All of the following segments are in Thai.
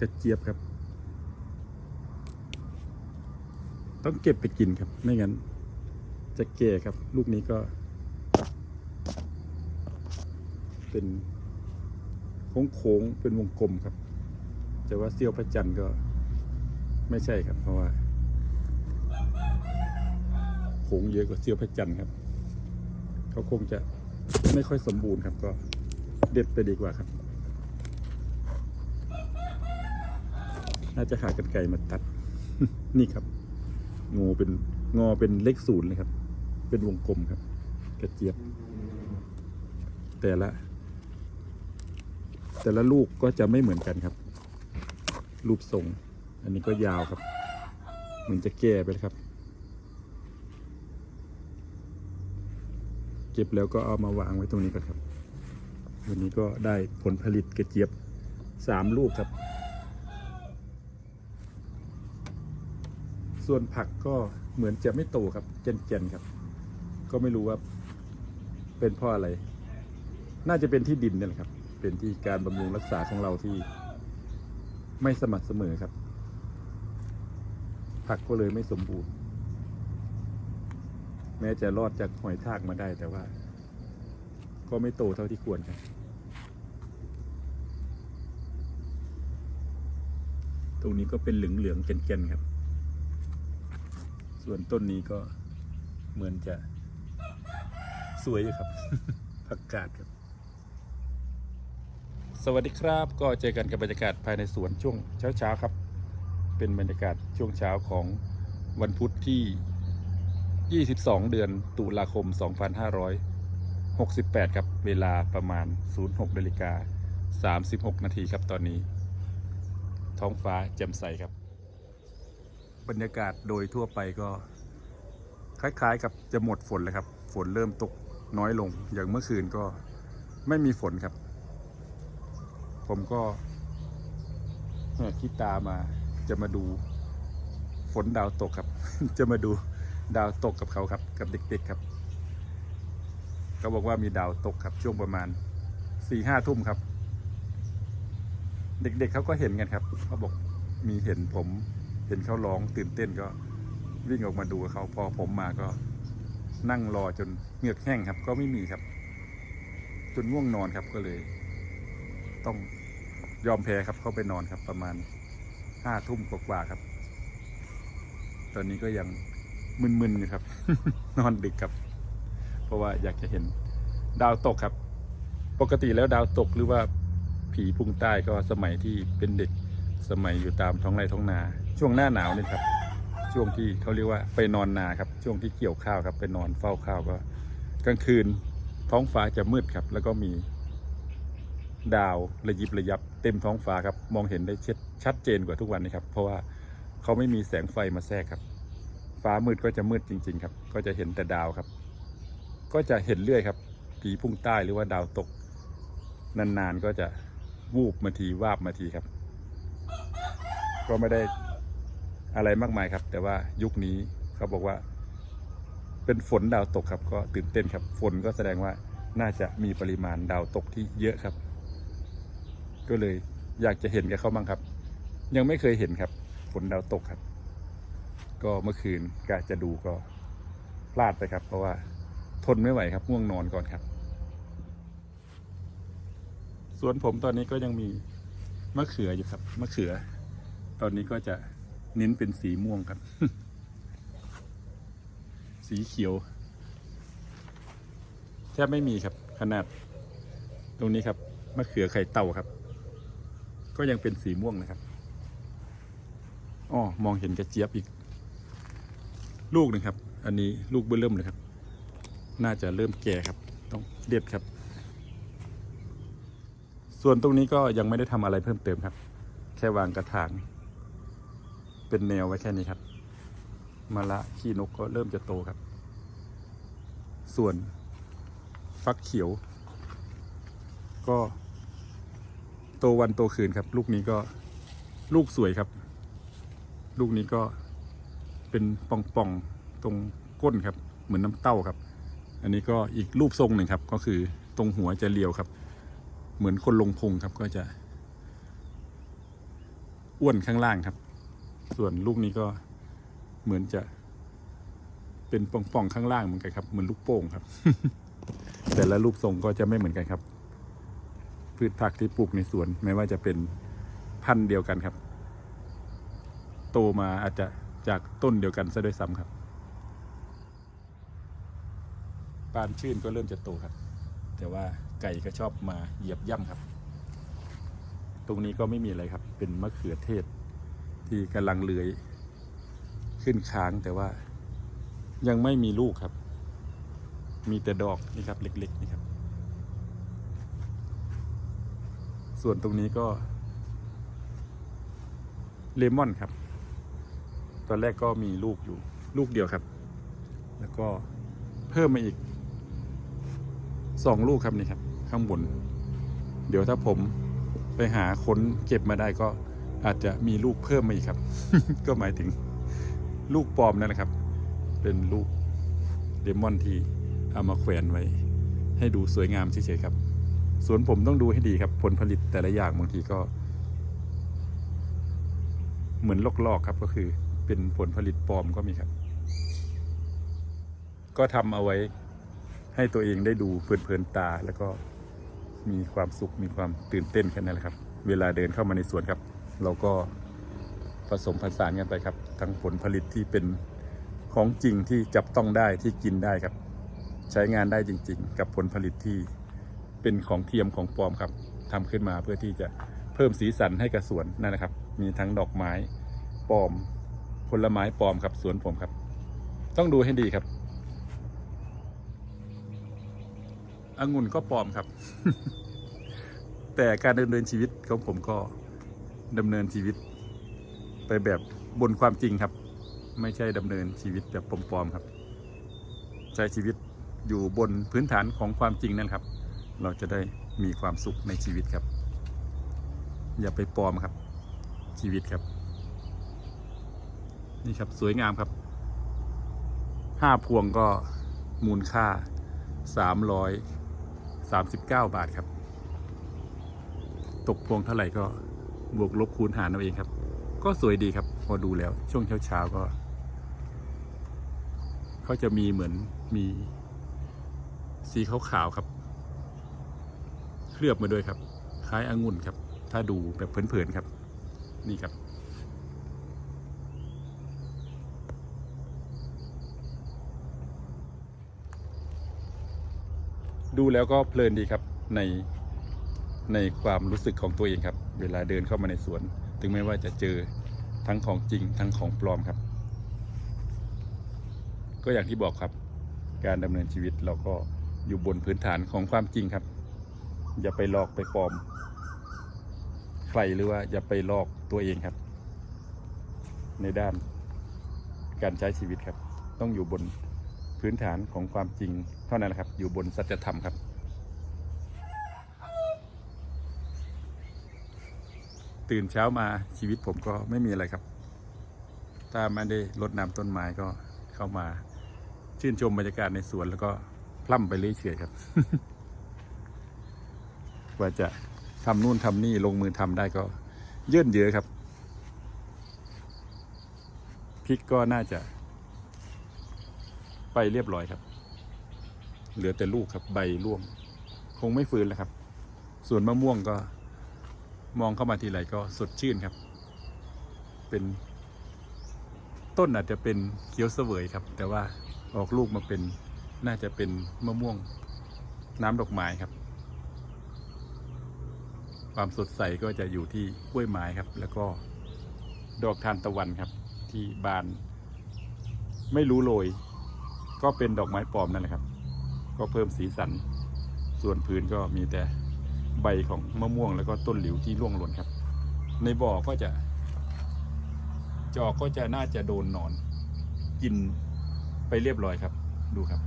กระเจี๊ยบครับ ต้องเก็บไปกินครับ ไม่งั้น จะแก่ครับ ลูกนี้ก็ เป็นโค้งๆเป็นวงกลมครับจะว่าเซี่ยวพระจันทร์ก็ไม่ใช่ครับ เพราะว่าโค้งเยอะกว่าเซี่ยวพระจันทร์ครับ เขาคงจะไม่ค่อยสมบูรณ์ครับ ก็เด็ดไปดีกว่าครับ น่าจะหากันไกลมาตัด นี่ครับงูเป็นงอเป็นเลขศูนย์เลยครับ เป็นวงกลมครับ กระเจี๊ยบ แต่ละ แต่ละลูกก็จะไม่เหมือนกันครับ รูปทรง อันนี้ก็ยาวครับ เหมือนจะแก่ไปแล้วครับ เก็บแล้วก็เอามาวางไว้ตรงนี้ก่อนครับ วันนี้ก็ได้ผลผลิตกระเจี๊ยบสามลูกครับ ส่วนผักก็เหมือนจะไม่โตครับเจนๆครับ ก็ไม่รู้ว่าเป็นเพราะอะไร น่าจะเป็นที่ดินนี่แหละครับ เป็นที่การบำรุงรักษาของเราที่ ไม่สม่ำเสมอครับ ผักก็เลยไม่สมบูรณ์ แม้จะรอดจากหอยทากมาได้แต่ว่า ก็ไม่โตเท่าที่ควรครับตรงนี้ก็เป็นเหลืองๆเกนๆครับ ส่วนต้นนี้ก็เหมือนจะสวยอยู่ครับ ผักกาดครับ สวัสดีครับ ก็เจอกันกับบรรยากาศภายในสวนช่วงเช้าๆครับ เป็นบรรยากาศช่วงเช้าของวันพุธที่ 22 เดือนตุลาคม 2568 ครับ เวลาประมาณ 06นาฬิกา36 นาทีครับตอนนี้ ท้องฟ้าแจ่มใสครับ บรรยากาศโดยทั่วไปก็ คล้ายๆ กับจะหมดฝนเลยครับ ฝนเริ่มตกน้อยลง อย่างเมื่อคืนก็ไม่มีฝนครับ ผมก็แหกขี้ตามาจะมาดูฝนดาวตกครับ จะมาดูดาวตกกับเขาครับ กับเด็กๆครับเขาบอกว่ามีดาวตกครับช่วงประมาณสี่ห้าทุ่มครับ เด็กๆเขาก็เห็นกันครับเขาบอกมีเห็นผม เห็นเขาร้องตื่นเต้นก็วิ่งออกมาดูเขาพอผมมาก็นั่งรอจนเหงือกแห้งครับ ก็ไม่มีครับ จนง่วงนอนครับก็เลย ต้องยอมแพ้ครับเข้าไปนอนครับ ประมาณห้าทุ่มกว่าครับ ตอนนี้ก็ยังมึนๆอยู่ครับ นอนดึกครับ เพราะว่าอยากจะเห็นดาวตกครับ ปกติแล้วดาวตกหรือว่าผีพุ่งใต้ก็สมัยที่เป็นเด็กสมัยอยู่ตามท้องไร่ท้องนา ช่วงหน้าหนาวนี่ครับ ช่วงที่เขาเรียกว่าไปนอนนาครับ ช่วงที่เกี่ยวข้าวครับ ไปนอนเฝ้าข้าวก็ กลางคืนท้องฟ้าจะมืดครับ แล้วก็มีดาวระยิบระยับเต็มท้องฟ้าครับ มองเห็นได้ชัดชัดเจนกว่าทุกวันนี้ครับ เพราะว่าเขาไม่มีแสงไฟมาแทรกครับ ฟ้ามืดก็จะมืดจริง ๆ ครับ ก็จะเห็นแต่ดาวครับ ก็จะเห็นเรื่อยครับผีพุ่งใต้หรือว่าดาวตก นานๆก็จะวูบมาทีวาบมาทีครับ ก็ไม่ได้ อะไรมากมายครับ แต่ว่ายุคนี้เขาบอกว่า เป็นฝนดาวตกครับ ก็ตื่นเต้นครับ ฝนก็แสดงว่าน่าจะมีปริมาณดาวตกที่เยอะครับ ก็เลยอยากจะเห็นกับเขาบ้างครับ ยังไม่เคยเห็นครับ ฝนดาวตกครับ ก็เมื่อคืนกะจะดูก็พลาดไปครับ เพราะว่าทนไม่ไหวครับง่วงนอนก่อนครับส่วนผมตอนนี้ก็ยังมีมะเขืออยู่ครับมะเขือ ตอนนี้ก็จะ เน้นเป็นสีม่วงครับ สีเขียว แทบไม่มีครับ ขนาด ตรงนี้ครับมะเขือไข่เต่าครับ ก็ยังเป็นสีม่วงนะครับอ้อมองเห็นกระเจี๊ยบอีก ลูกหนึ่งครับ อันนี้ลูกเบื้อเริ่มเลยครับ น่าจะเริ่มแก่ครับ ต้องเด็ดครับ ส่วนตรงนี้ก็ยังไม่ได้ทำอะไรเพิ่มเติมครับ แค่วางกระถาง เป็นแนวไว้แค่นี้ครับมะละขี้นกก็เริ่มจะโตครับ ส่วนฟักเขียว ก็โตวันโตคืนครับ ลูกนี้ก็ลูกสวยครับ ลูกนี้ก็เป็นป่องๆตรงก้นครับ เหมือนน้ำเต้าครับ อันนี้ก็อีกรูปทรงหนึ่งครับ ก็คือตรงหัวจะเรียวครับ เหมือนคนลงพุงครับก็จะ อ้วนข้างล่างครับ ส่วนลูกนี้ก็เหมือนจะเป็นป่องๆข้างล่างเหมือนกันครับ เหมือนลูกโป่งครับ แต่ละรูปทรงก็จะไม่เหมือนกันครับ พืชผักที่ปลูกในสวน ไม่ว่าจะเป็นพันธุ์เดียวกันครับ โตมาอาจจะจากต้นเดียวกันซะด้วยซ้ำครับปานชื่นก็เริ่มจะโตครับ แต่ว่าไก่ก็ชอบมาเหยียบย่ำครับ ตรงนี้ก็ไม่มีอะไรครับ เป็นมะเขือเทศ ที่กำลังเลื้อยขึ้นค้างแต่ว่ายังไม่มีลูกครับ มีแต่ดอกนี่ครับเล็กๆนี่ครับ ส่วนตรงนี้ก็ เลมอนครับ ตอนแรกก็มีลูกอยู่ลูกเดียวครับ แล้วก็เพิ่มมาอีกสองลูกครับนี่ครับ ข้างบน เดี๋ยวถ้าผมไปหาค้นเก็บมาได้ก็ อาจจะมีลูกเพิ่มมาอีกครับ ก็หมายถึงลูกปลอมนั่นแหละครับ เป็นลูกเลมอนที่เอามาแขวนไว้ ให้ดูสวยงามเฉยๆครับ สวนผมต้องดูให้ดีครับ ผลผลิตแต่ละอย่างบางทีก็ เหมือนลอกๆครับก็คือ เป็นผลผลิตปลอมก็มีครับ ก็ทำเอาไว้ให้ตัวเองได้ดูเพลินๆตาแล้วก็มีความสุขมีความตื่นเต้นแค่นั้นแหละครับ เวลาเดินเข้ามาในสวนครับ เราก็ผสมผสานกันไปครับ ทั้งผลผลิตที่เป็นของจริงที่จับต้องได้ที่กินได้ครับ ใช้งานได้จริง ๆ กับผลผลิตที่เป็นของเทียมของปลอมครับทำขึ้นมาเพื่อที่จะเพิ่มสีสันให้กับสวนนั่นนะครับ มีทั้งดอกไม้ปลอม ผลไม้ปลอมครับสวนผมครับ ต้องดูให้ดีครับองุ่นก็ปลอมครับ แต่การดำเนินชีวิตของผมก็ ดำเนินชีวิต ไปแบบบนความจริงครับ ไม่ใช่ดำเนินชีวิตแบบปลอมๆครับ ใช้ชีวิตอยู่บนพื้นฐานของความจริงนั่นครับ เราจะได้มีความสุขในชีวิตครับ อย่าไปปลอมครับ ชีวิตครับ นี่ครับสวยงามครับห้าพวงก็มูลค่าสามร้อยสามสิบเก้าบาทครับ ตกพวงเท่าไหร่ก็ บวกลบคูณหารเอาเองครับ ก็สวยดีครับ พอดูแล้ว ช่วงเช้าๆก็เขาจะมีเหมือนมีสีขาวๆครับ เคลือบมาด้วยครับ คล้ายองุ่นครับ ถ้าดูแบบเผินๆครับ นี่ครับ ดูแล้วก็เพลินดีครับในในความรู้สึกของตัวเองครับ เวลาเดินเข้ามาในสวน ถึงแม้ว่าจะเจอทั้งของจริงทั้งของปลอมครับ ก็อย่างที่บอกครับ การดำเนินชีวิตเราก็อยู่บนพื้นฐานของความจริงครับ อย่าไปหลอกไปปลอม ใครหรือว่าอย่าไปหลอกตัวเองครับ ในด้านการใช้ชีวิตครับ ต้องอยู่บนพื้นฐานของความจริง เท่านั้นครับ อยู่บนสัจธรรมครับ ตื่นเช้ามาชีวิตผมก็ไม่มีอะไรครับ ถ้าไม่ได้รดน้ำต้นไม้ก็เข้ามา ชื่นชมบรรยากาศในสวนแล้วก็พล่ำไปเรื่อยเฉยครับ กว่าจะทำนู่นทำนี่ลงมือทำได้ก็เยื่นเยอะครับพริกก็น่าจะ ไปเรียบร้อยครับ เหลือแต่ลูกครับใบร่วง คงไม่ฟื้นแล้วครับ ส่วนมะม่วงก็ มองเข้ามาทีไรก็สดชื่นครับ เป็นต้นอาจจะเป็นเขียวเสวยครับ แต่ว่าออกลูกมาเป็นน่าจะเป็นมะม่วงน้ำดอกไม้ครับ ความสดใสก็จะอยู่ที่กล้วยไม้ครับ แล้วก็ดอกทานตะวันครับ ที่บาน ไม่รู้โรยก็เป็นดอกไม้ปลอมนั่นแหละครับ ก็เพิ่มสีสัน ส่วนพื้นก็มีแต่ ใบของมะม่วงแล้วก็ต้นหลิวที่ร่วงหล่นครับ ในบ่อก็จะ จอกก็จะน่าจะโดนหนอน กินไปเรียบร้อยครับ ดูครับ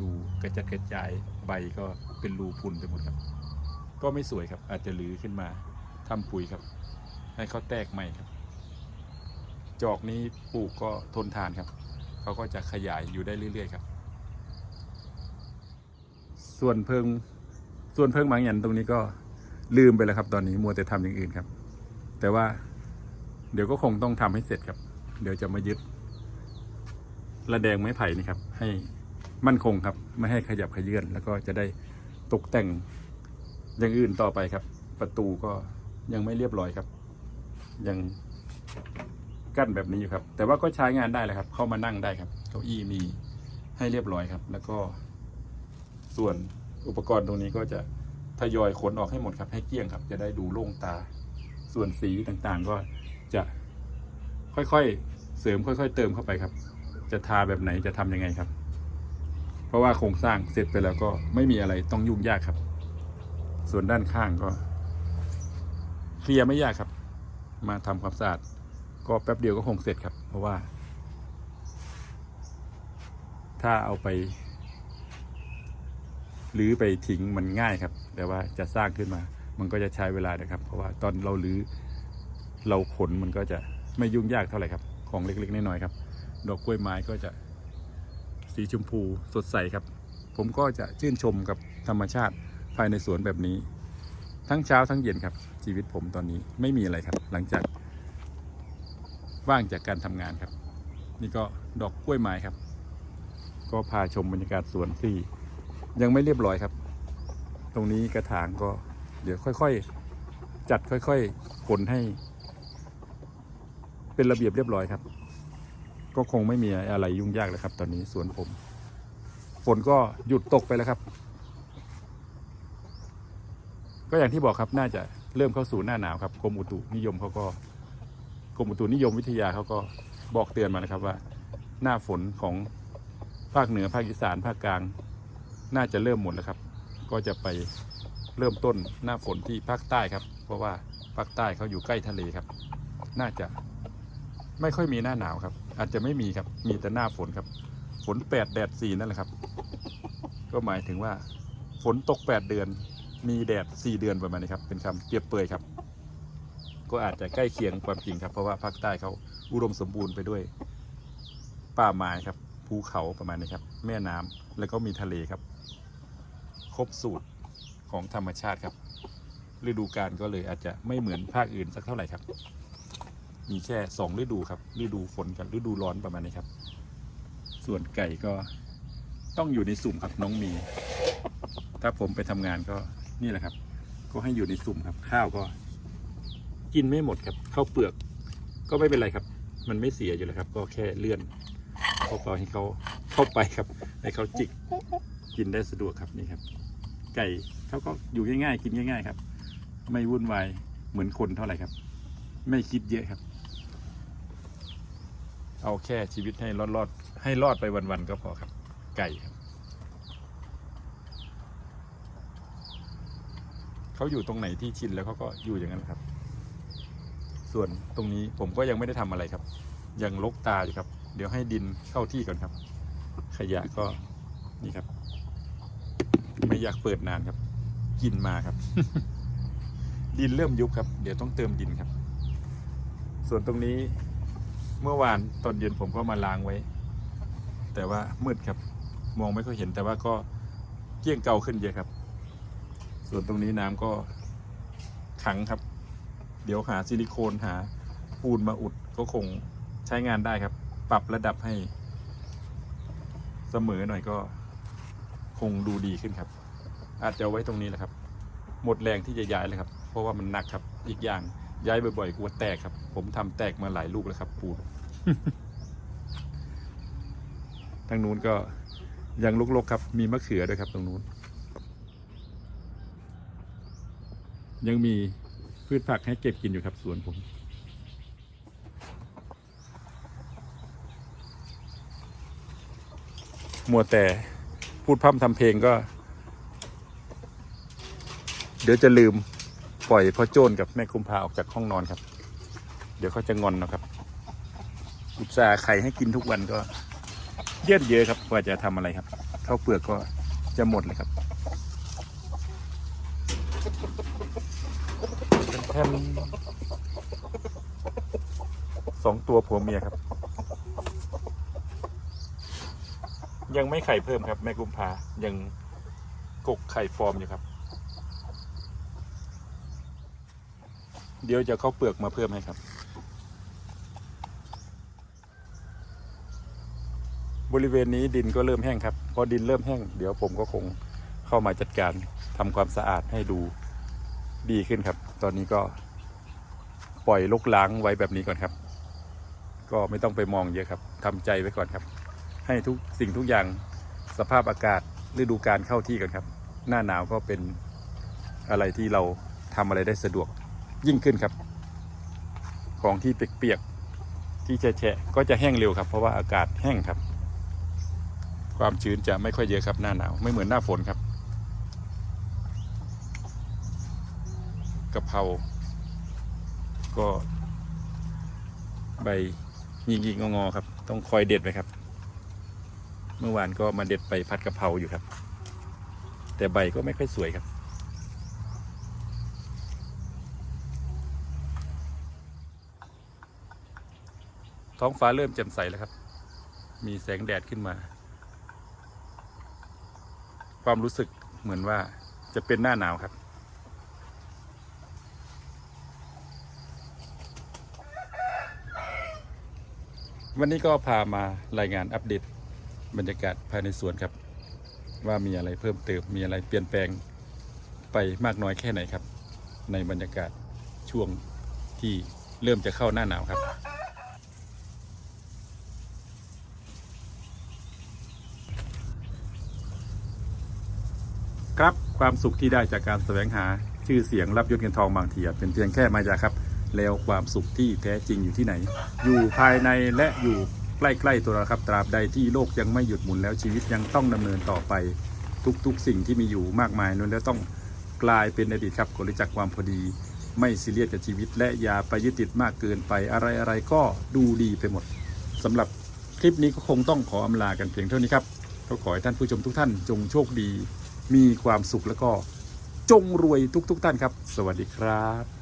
ดูกระจัดกระจายใบก็เป็นรูพุนไปหมดครับ ก็ไม่สวยครับ อาจจะหรือขึ้นมาทำปุ๋ยครับ ให้เขาแตกใหม่ครับ จอกนี้ปลูกก็ทนทานครับเขาก็จะขยายอยู่ได้เรื่อย ๆ ครับ ส่วนเพิง ส่วนเพิงบางหยันตรงนี้ก็ลืมไปแล้วครับ ตอนนี้มัวแต่ทำอย่างอื่นครับ แต่ว่าเดี๋ยวก็คงต้องทำให้เสร็จครับ เดี๋ยวจะมายึดระแดงไม้ไผ่นี่ครับ ให้มั่นคงครับ ไม่ให้ขยับขยื่นแล้วก็จะได้ตกแต่งอย่างอื่นต่อไปครับ ประตูก็ยังไม่เรียบร้อยครับ ยังกั้นแบบนี้อยู่ครับ แต่ว่าก็ใช้งานได้แล้วครับ เข้ามานั่งได้ครับ เก้าอี้มีให้เรียบร้อยครับ แล้วก็ส่วน อุปกรณ์ตรงนี้ก็จะทยอยขนออกให้หมดครับ ให้เกลี้ยงครับ จะได้ดูโล่งตา ส่วนสีต่างๆก็จะค่อยๆเสริมค่อย ๆ เติมเข้าไปครับ จะทาแบบไหนจะทำยังไงครับ เพราะว่าโครงสร้างเสร็จไปแล้วก็ไม่มีอะไรต้องยุ่งยากครับ ส่วนด้านข้างก็เคลียร์ไม่ยากครับ มาทำความสะอาดก็แป๊บเดียวก็คงเสร็จครับ เพราะว่า ถ้าเอาไป หรือไปทิ้งมันง่ายครับ แต่ว่าจะสร้างขึ้นมา มันก็จะใช้เวลานะครับ เพราะว่าตอนเราลื้อเราขนมันก็จะไม่ยุ่งยากเท่าไหร่ครับ ของเล็กๆน้อยๆครับ ดอกกล้วยไม้ก็จะสีชมพูสดใสครับ ผมก็จะชื่นชมกับธรรมชาติภายในสวนแบบนี้ ทั้งเช้าทั้งเย็นครับ ชีวิตผมตอนนี้ไม่มีอะไรครับ หลังจากว่างจากการทำงานครับ นี่ก็ดอกกล้วยไม้ครับ ก็พาชมบรรยากาศสวนที่ ยังไม่เรียบร้อยครับ ตรงนี้กระถางก็ เดี๋ยวค่อยๆ จัดค่อยๆขนให้ เป็นระเบียบเรียบร้อยครับ ก็คงไม่มีอะไรยุ่งยากแล้วครับ ตอนนี้สวนผม ฝนก็หยุดตกไปแล้วครับ ก็อย่างที่บอกครับน่าจะเริ่มเข้าสู่หน้าหนาวครับกรมอุตุนิยมเขาก็กรมอุตุนิยมวิทยาเขาก็บอกเตือนมานะครับว่า หน้าฝนของภาคเหนือภาคอีสานภาคกลาง น่าจะเริ่มหมดแล้วครับ ก็จะไปเริ่มต้นหน้าฝนที่ภาคใต้ครับ เพราะว่าภาคใต้เขาอยู่ใกล้ทะเลครับ น่าจะไม่ค่อยมีหน้าหนาวครับ อาจจะไม่มีครับ มีแต่หน้าฝนครับ ฝนแปดแดดสี่นั่นแหละครับ ก็หมายถึงว่า ฝนตกแปดเดือน มีแดดสี่เดือนประมาณนี้ครับ เป็นคำเปรียบเปรยครับ ก็อาจจะใกล้เคียงความจริงครับ เพราะว่าภาคใต้เขาอุดมสมบูรณ์ไปด้วยป่าไม้ครับ ภูเขาประมาณนี้ครับ แม่น้ำแล้วก็มีทะเลครับ ครบสูตรของธรรมชาติครับ ฤดูกาลก็เลยอาจจะไม่เหมือนภาคอื่นสักเท่าไหร่ครับ มีแค่สองฤดูครับ ฤดูฝนกับฤดูร้อนประมาณนี้ครับ ส่วนไก่ก็ต้องอยู่ในสุ่มครับน้องมี ถ้าผมไปทำงานก็นี่แหละครับ ก็ให้อยู่ในสุ่มครับ ข้าวก็กินไม่หมดครับข้าวเปลือกก็ไม่เป็นไรครับ มันไม่เสียอยู่แล้วครับ ก็แค่เลื่อน เข้าไปให้เขาเข้าไปครับ ให้เขาจิกกินได้สะดวกครับนี่ครับ ไก่เขาก็อยู่ง่ายๆ กินง่าย ๆ ครับ ไม่วุ่นวายเหมือนคนเท่าไหร่ครับ ไม่คิดเยอะครับ เอาแค่ชีวิตให้รอดๆให้รอดไปวันๆก็พอครับ ไก่ครับเขาอยู่ตรงไหนที่ชินแล้วเขาก็อยู่อย่างนั้นครับ ส่วนตรงนี้ผมก็ยังไม่ได้ทำอะไรครับ ยังลกตาอยู่ครับ เดี๋ยวให้ดินเข้าที่ก่อนครับ ขยะก็นี่ครับ ไม่อยากเปิดนานครับ กินมาครับ ดินเริ่มยุบครับ เดี๋ยวต้องเติมดินครับ ส่วนตรงนี้เมื่อวานตอนเย็นผมก็มาล้างไว้ แต่ว่ามืดครับ มองไม่ค่อยเห็นแต่ว่าก็เกี้ยงเก่าขึ้นเยอะครับ ส่วนตรงนี้น้ำก็ขังครับ เดี๋ยวหาซิลิโคนหาปูนมาอุดก็คงใช้งานได้ครับ ปรับระดับให้ เสมอหน่อยก็คงดูดีขึ้นครับ อาจจะไว้ตรงนี้แหละครับ หมดแรงที่จะย้ายเลยครับ เพราะว่ามันหนักครับ อีกอย่างย้ายบ่อยๆกลัวแตกครับ ผมทำแตกมาหลายลูกแล้วครับ ปูนทางนู้นก็ยังลกๆครับ มีมะเขือด้วยครับ ตรงนู้น ยังมีพืชผักให้เก็บกินอยู่ครับสวนผม มัวแต่พูดพร่ำทำเพลงก็ เดี๋ยวจะลืมปล่อยพ่อโจนกับแม่คุมพาออกจากห้องนอนครับ เดี๋ยวเขาจะงอนนะครับอุตส่าห์ไข่ให้กินทุกวันก็เยืดเยอะครับกว่าจะทำอะไรครับข้าวเปลือกก็จะหมดเลยครับแทนสองตัวผัวเมียครับ ยังไม่ไข่เพิ่มครับ แม่กุมภายังกกไข่ฟอร์มอยู่ครับ เดี๋ยวจะเข้าเปลือกมาเพิ่มให้ครับ บริเวณนี้ดินก็เริ่มแห้งครับ พอดินเริ่มแห้ง เดี๋ยวผมก็คงเข้ามาจัดการทำความสะอาดให้ดูดีขึ้นครับ ตอนนี้ก็ปล่อยลกล้างไว้แบบนี้ก่อนครับ ก็ไม่ต้องไปมองเยอะครับทำใจไว้ก่อนครับ ให้ทุกสิ่งทุกอย่างสภาพอากาศฤดูกาลเข้าที่ก่อนครับ หน้าหนาวก็เป็นอะไรที่เราทำอะไรได้สะดวกยิ่งขึ้นครับ ของที่เปียกๆที่แฉะๆก็จะแห้งเร็วครับ เพราะว่าอากาศแห้งครับ ความชื้นจะไม่ค่อยเยอะครับหน้าหนาวไม่เหมือนหน้าฝนครับกะเพราก็ใบยิงยิงงอๆครับ ต้องคอยเด็ดไปครับ เมื่อวานก็มาเด็ดไปพัดกะเพราอยู่ครับ แต่ใบก็ไม่ค่อยสวยครับ ท้องฟ้าเริ่มแจ่มใสแล้วครับ มีแสงแดดขึ้นมา ความรู้สึกเหมือนว่าจะเป็นหน้าหนาวครับวันนี้ก็พามารายงานอัปเดต บรรยากาศภายในสวนครับ ว่ามีอะไรเพิ่มเติมมีอะไรเปลี่ยนแปลงไปมากน้อยแค่ไหนครับ ในบรรยากาศช่วงที่เริ่มจะเข้าหน้าหนาวครับ ครับความสุขที่ได้จากการแสวงหาชื่อเสียงรับยศเงินทองบางทีอาจเป็นเพียงแค่มายาครับ แล้วความสุขที่แท้จริงอยู่ที่ไหน อยู่ภายในและอยู่ ใกล้ๆตัวเราครับ ตราบใดที่โลกยังไม่หยุดหมุนแล้วชีวิตยังต้องดำเนินต่อไปทุกๆ สิ่งที่มีอยู่มากมายนั้นแล้วต้องกลายเป็นอดีตครับกลจักความพอดี ไม่ซีเรียสกับชีวิต และอย่าไปยึดติดมากเกินไปอะไรๆก็ดูดีไปหมดสำหรับคลิปนี้ก็คงต้องขออำลากันเพียงเท่านี้ครับก็ขอให้ท่านผู้ชมทุกท่านจงโชคดี มีความสุขแล้วก็จงรวยทุกๆทท่านครับ สวัสดีครับ